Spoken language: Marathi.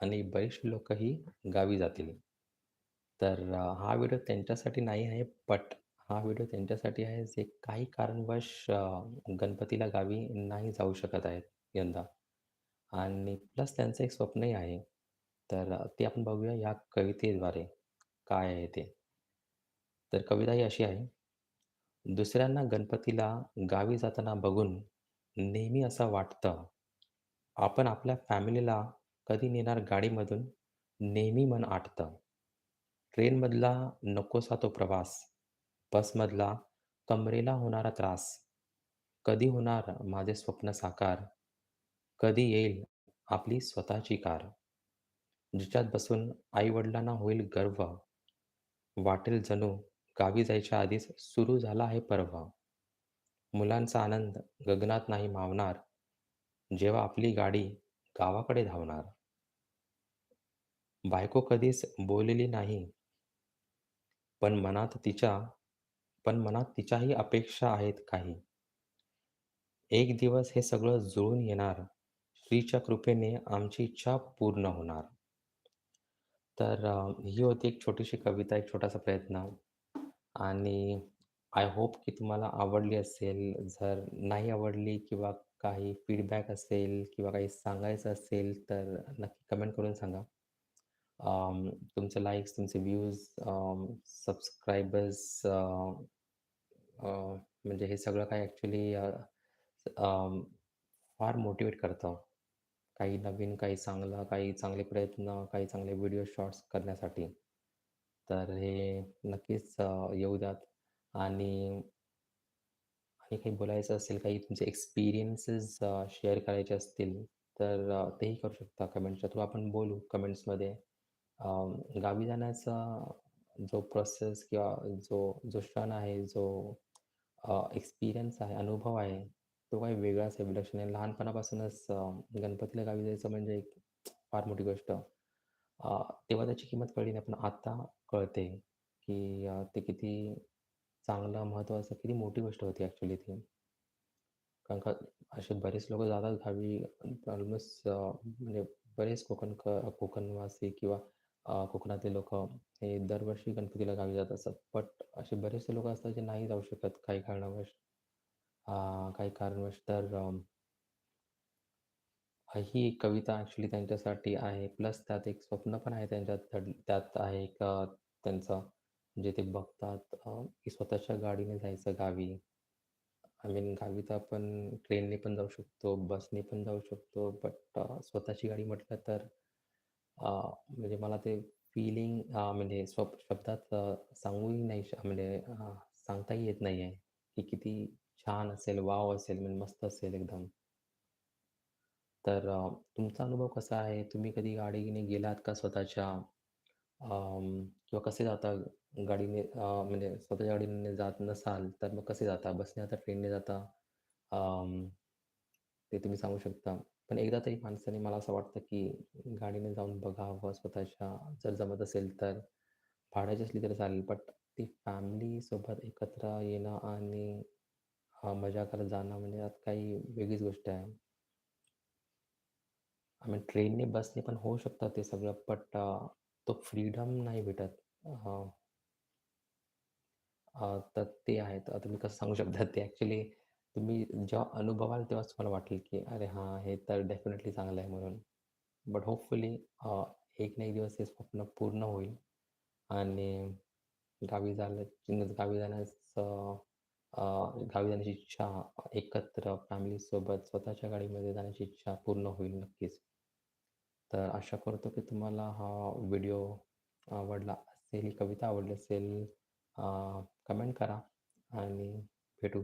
आणि बरेचसे लोकही गावी जातील. तर अ, हा व्हिडिओ त्यांच्यासाठी नाही आहे, बट हा व्हिडिओ त्यांच्यासाठी आहे जे काही कारणवश अ, गणपतीला गावी नाही जाऊ शकत आहेत यंदा आणि प्लस त्यांचं एक स्वप्नही आहे. तर अ, ते आपण बघूया या कवितेद्वारे काय आहे ते. तर कविता ही अशी आहे. दुसऱ्यांना गणपतीला गावी जाताना बघून नेहमी असं वाटतं, आपण आपल्या फॅमिलीला कधी नेणार गाडीमधून, नेहमी मन आटतं. ट्रेनमधला नकोसा तो प्रवास, बसमधला कमरेला होणारा त्रास. कधी होणार माझे स्वप्न साकार, कधी येईल आपली स्वतःची कार. जिच्यात बसून आई-वडिलांना होईल गर्व, वाटेल जणू गावी जायच्या आधीच सुरू झाला आहे पर्व. मुलांचा आनंद गगनात नाही मावणार, जेव्हा आपली गाडी गावाकडे धावणार. बायको कधीच बोललेली नाही. पण मनात तिच्या पण मनात तिच्याही अपेक्षा आहेत काही. एक दिवस हे सगळं जुळून येणार, श्रीच्या कृपेने आमची इच्छा पूर्ण होणार. तर अ, ही होती एक छोटीशी कविता, एक छोटासा प्रयत्न आणि आय होप की तुम्हाला आवडली असेल. जर नाही आवडली किंवा काही फीडबॅक असेल किंवा काही सांगायचं असेल, तर नक्की कमेंट करून सांगा. Um, तुमचे लाइक्स, तुमचे views, subscribers um, uh, uh, म्हणजे हे सगळं काय ॲक्च्युली uh, um, फार मोटिवेट करतं. काही नवीन, काही चांगलं, काही चांगले प्रयत्न, काही चांगले व्हिडिओ शॉर्ट्स करण्यासाठी. तर हे नक्कीच येऊ द्यात आणि आणि काही बोलायचं असेल, काही तुमचे एक्सपिरियन्सेस शेअर करायचे असतील, तर तेही करू शकता कमेंटच्या थ्रू. आपण बोलू कमेंट्समध्ये. गावी जाण्याचा जो प्रोसेस किंवा जो जो क्षण आहे, जो अ, एक्सपिरियन्स आहे, अनुभव आहे, तो काही वेगळाच आहे, विलक्षण आहे. लहानपणापासूनच अ, गणपतीला गावी जायचं म्हणजे एक फार मोठी गोष्ट. अ, तेव्हा त्याची किंमत कळली नाही, पण आता कळते, की अ, ते किती चांगलं, महत्त्वाचं, किती मोठी गोष्ट होती ॲक्चुअली ती. कारण का असे बरेच लोकं जातात गावी ऑलमोस्ट अ, म्हणजे बरेच कोकण क कोकणवासी किंवा अ, कोकणातले लोक हे दरवर्षी गणपतीला गावी जात असतात. बट असे बरेचसे लोक असतात जे नाही जाऊ शकत काही कारणावश. अ, काही कारणवश तर अ, ही एक कविता ॲक्चुअली त्यांच्यासाठी आहे. प्लस त्यात एक स्वप्न पण आहे त्यांच्यात त्यात आहे एक अ, त्यांचं जे ते बघतात अ, की स्वतःच्या गाडीने जायचं गावी. आय मीन गावी तर आपण ट्रेनने पण जाऊ शकतो, बसने पण जाऊ शकतो. बट अ, स्वतःची गाडी म्हटलं तर म्हणजे मला ते फीलिंग म्हणजे स्वप शब्दात अ, सांगूही नाही श म्हणजे अ, सांगताही येत नाही आहे, की किती छान असेल, वॉव असेल, म्हणजे मस्त असेल एकदम. तर अ, तुमचा अनुभव कसा आहे? तुम्ही कधी गाडीने गेलात का स्वतःच्या? अं, किंवा कसे जाता गाडीने अ, म्हणजे स्वतःच्या गाडीने जात नसाल, तर मग कसे जाता? बसने जाता, ट्रेनने जाता? अं, ते तुम्ही सांगू शकता. पण एकदा तरी माणसाने मला असं वाटतं, की गाडीने जाऊन बघावं स्वतःच्या. जर जमत असेल तर भाड्याची असली तरी चालेल, बट ती फॅमिलीसोबत एकत्र येणं आणि मजा करत जाणं म्हणजे यात काही वेगळीच गोष्ट आहे. आय मीन ट्रेनने, बसने पण होऊ शकतं ते सगळं, बट तो फ्रीडम नाही भेटत. तर ते आहेत तुम्ही कसं सांगू शकता ते ॲक्च्युली तुम्ही जेव्हा अनुभवाल तेव्हाच तुम्हाला वाटेल, की अरे हां, हे तर डेफिनेटली चांगलं आहे म्हणून. बट होपफुली एक ना एक दिवस हे स्वप्न पूर्ण होईल आणि गावी जायला गावी जाण्याचं गावी जाण्याची इच्छा एकत्र फॅमिलीसोबत स्वतःच्या गाडीमध्ये जाण्याची इच्छा पूर्ण होईल नक्कीच. तर आशा करतो की तुम्हाला हा व्हिडिओ आवडला असेल, ही कविता आवडली असेल. कमेंट करा आणि भेटू